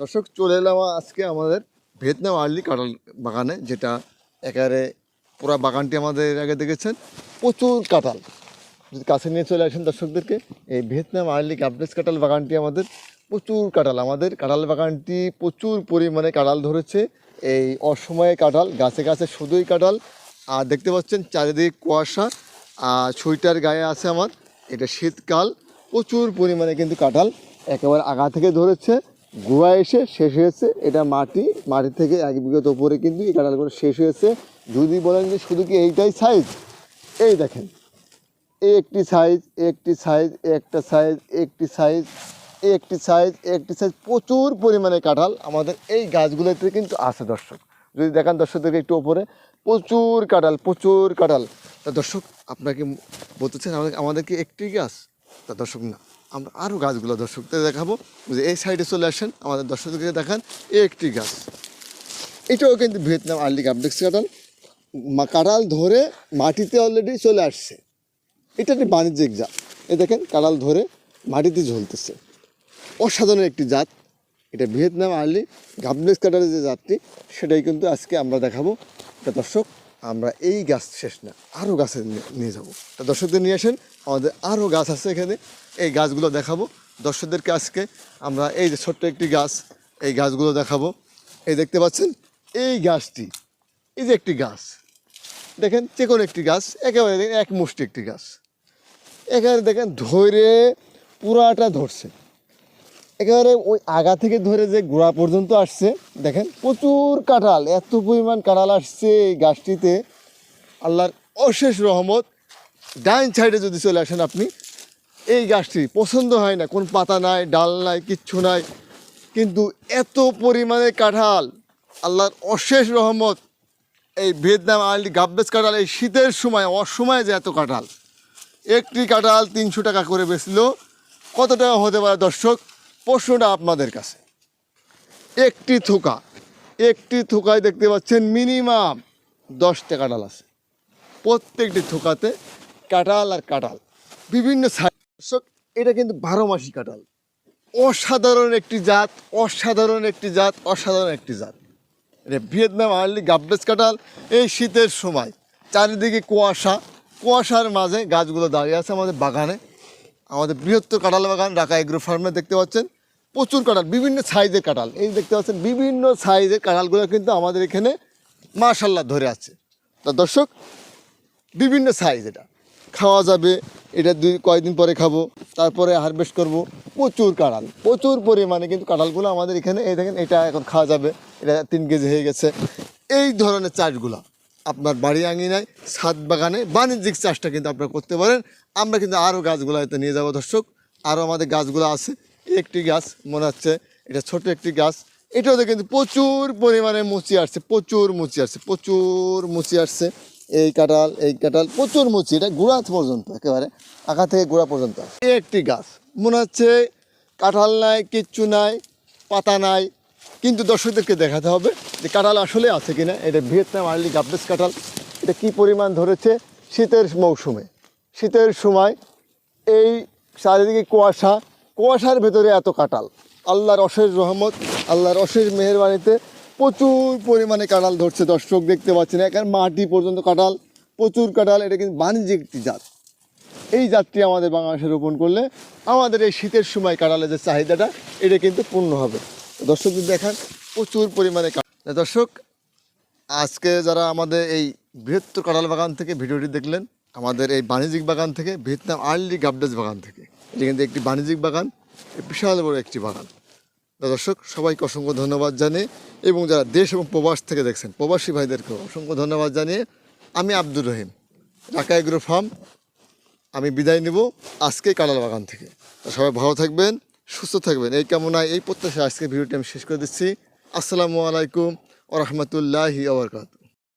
দর্শক, চলে এলাম আজকে আমাদের ভিয়েতনাম আর্লি কাঁঠাল বাগানে, যেটা একেবারে পুরো বাগানটি আমাদের আগে দেখেছেন। প্রচুর কাঁঠাল। যদি কাছে নিয়ে চলে আসেন দর্শকদেরকে, এই ভিয়েতনাম আর্লি গাবলেস কাঁঠাল বাগানটি আমাদের প্রচুর কাঁঠাল, আমাদের কাঁঠাল বাগানটি প্রচুর পরিমাণে কাঁঠাল ধরেছে। এই অসময়ে কাঁঠাল, গাছে গাছে শুধুই কাঁঠাল। আর দেখতে পাচ্ছেন চারিদিকে কুয়াশা, আর ছুইটার গায়ে আছে আমার। এটা শীতকাল, প্রচুর পরিমাণে কিন্তু কাঁঠাল একেবারে আগা থেকে ধরেছে। গোড়া এসে শেষ হয়েছে। এটা মাটি মাটি থেকে এক বিগত উপরে কিন্তু এই কাঁঠালগুলো শেষ হয়েছে। যদি বলেন যে শুধু কি এইটাই সাইজ এই দেখেন এই একটি সাইজ একটি সাইজ একটা সাইজ একটি সাইজ একটি সাইজ একটি সাইজ প্রচুর পরিমাণে কাঁঠাল আমাদের এই গাছগুলোতে কিন্তু আছে দর্শক। যদি দেখান দর্শকদেরকে একটু ওপরে, প্রচুর কাঁঠাল প্রচুর কাঁঠাল। তা দর্শক আপনাকে বলতেছেন আমাদের আমাদেরকে একটি গাছ? তা দর্শক না। আমরা আরও গাছগুলো দর্শকদের দেখাবো। যে এই সাইডে চলে আসেন, আমাদের দর্শকদেরকে দেখান এই একটি গাছ। এটাও কিন্তু ভিয়েতনাম আর্লি কাপডেক্স কাঁঠাল মা- কাঁঠাল ধরে মাটিতে অলরেডি চলে আসছে। এটা একটি বাণিজ্যিক জাত। এ দেখেন কাঁঠাল ধরে মাটিতে ঝুলতেছে। অসাধারণ একটি জাত। এটা ভিয়েতনাম আর্লি গাবলেস কাঁঠালের যে জাতটি, সেটাই কিন্তু আজকে আমরা দেখাবো। তা দর্শক আমরা এই গাছ শেষ না আরও গাছে নিয়ে- যাব। তা দর্শকদের নিয়ে আসেন, আমাদের আরও গাছ আছে এখানে, এই গাছগুলো দেখাবো। দর্শকদেরকে আজকে আমরা এই যে ছোট্ট একটি গাছ, এই গাছগুলো দেখাবো। এই দেখতে পাচ্ছেন, এই গাছটি, এই যে একটি গাছ। দেখেন, যে কোনো একটি গাছ, একেবারে দেখেন এক মুষ্টি একটি গাছ। এখানে দেখেন, ধরে পুরাটা ধরছে। একেবারে ওই আগা থেকে ধরে যে গোড়া পর্যন্ত আসছে, দেখেন প্রচুর কাঁঠাল, এত পরিমাণ কাঁঠাল আসছে এই গাছটিতে। আল্লাহর অশেষ রহমত, ডাইন সাইডে যদি চলে আসেন আপনি, এই গাছটি পছন্দ হয় না, কোন পাতা নাই, ডাল নাই, কিচ্ছু নাই, কিন্তু এত পরিমাণে কাঁঠাল, আল্লাহর অশেষ রহমত, এই ভিয়েতনাম আর্লি গাব্বেস কাঁঠাল, এই শীতের সময়, অসময়ে যে এত কাঁঠাল। একটি কাঁঠাল তিনশো টাকা করে বেচল, কত টাকা হতে পারে দর্শক? প্রশ্নটা আপনাদের কাছে। একটি থোকা, একটি থোকায় দেখতে পাচ্ছেন মিনিমাম দশটা কাঁঠাল আছে। প্রত্যেকটি থোকাতে কাঁঠাল আর কাঁঠাল। বিভিন্ন দর্শক, এটা কিন্তু বারো মাসি কাঁঠাল। অসাধারণ একটি জাত, অসাধারণ একটি জাত, অসাধারণ একটি জাত। এটা ভিয়েতনাম আর্লি গাব্বেস কাঁঠাল এই শীতের সময়। চারিদিকে কুয়াশা, কুয়াশার মাঝে গাছগুলো দাঁড়িয়ে আছে আমাদের বাগানে। আমাদের বৃহত্তর কাঁঠাল বাগান ঢাকা এগ্রো ফার্মে দেখতে পাচ্ছেন। প্রচুর কাঁঠাল, বিভিন্ন সাইজের কাঁঠাল। এই দেখতে পাচ্ছেন, বিভিন্ন সাইজের কাঁঠালগুলো কিন্তু আমাদের এখানে মাশাল্লাহ ধরে আছে। তা দর্শক, বিভিন্ন সাইজ এটা। খাওয়া যাবে, এটা দুই কয়েকদিন পরে খাব, তারপরে হারভেস্ট করব। প্রচুর কাঁঠাল, প্রচুর পরিমাণে কিন্তু কাঁঠালগুলো আমাদের এখানে, এই দেখেন, এটা এখন খাওয়া যাবে, এটা তিন কেজি হয়ে গেছে। এই ধরনের চাষগুলো। আপনার বাড়ি আঙিনায়, ছাদ বাগানে বাণিজ্যিক চাষটা কিন্তু আপনারা করতে পারেন। আমরা কিন্তু আরও গাছগুলো এতে নিয়ে যাব দর্শক। আরও আমাদের গাছগুলো আছে। একটি গাছ মনে হচ্ছে, এটা ছোট একটি গাছ। এটাতে কিন্তু প্রচুর পরিমাণে মুচি আসছে, প্রচুর মুচি আসছে, প্রচুর মুচি আসছে। এই কাঁঠাল এই কাঁঠাল, প্রচুর মুচি। এটা গোড়া পর্যন্ত, একেবারে আঁকা থেকে গোড়া পর্যন্ত। একটি গাছ, মনে হচ্ছে কাঁঠাল নাই, কিচ্ছু নাই, পাতা নাই। কিন্তু দর্শকদেরকে দেখাতে হবে যে কাঁঠাল আসলে আছে কিনা। এটা ভিয়েতনাম আর্লি গাবলেস কাঁঠাল। এটা কি পরিমাণ ধরেছে? শীতের মৌসুমে। শীতের সময় এই চারিদিকে কুয়াশা। কুয়াশার ভেতরে এত কাঁঠাল। আল্লাহর অশেষ রহমত, আল্লাহর অশেষ মেহরবানিতে প্রচুর পরিমাণে কাঁঠাল ধরছে দর্শক, দেখতে পাচ্ছেন। এখানে মাটি পর্যন্ত কাঁঠাল, প্রচুর কাঁঠাল। এটা কিন্তু বাণিজ্যিক একটি জাত। এই জাতটি আমাদের বাংলাদেশে রোপণ করলে আমাদের এই শীতের সময় কাঁঠালের যে চাহিদাটা, এটা কিন্তু পূর্ণ হবে। দর্শক যদি দেখান প্রচুর পরিমাণে দর্শক, আজকে যারা আমাদের এই বৃহত্তর কাঁঠাল বাগান থেকে ভিডিওটি দেখলেন, আমাদের এই বাণিজ্যিক বাগান থেকে ভিয়েতনাম আর্লি গাবডেজ বাগান থেকে। এটি কিন্তু একটি বাণিজ্যিক বাগান বিশাল বড় একটি বাগান। দর্শক, সবাইকে অসংখ্য ধন্যবাদ জানিয়ে এবং যারা দেশ এবং প্রবাস থেকে দেখছেন, প্রবাসী ভাইদেরকেও অসংখ্য ধন্যবাদ জানিয়ে আমি আব্দুর রহিম। ঢাকা এগ্রো ফার্ম, আমি বিদায় নেব আজকে কাঁঠাল বাগান থেকে। সবাই ভালো থাকবেন। সুস্থ থাকবেন। এই কামনায়, এই প্রত্যাশা আজকে ভিডিওটি আমি শেষ করে দিচ্ছি। আসসালামু আলাইকুম ও আবরকাত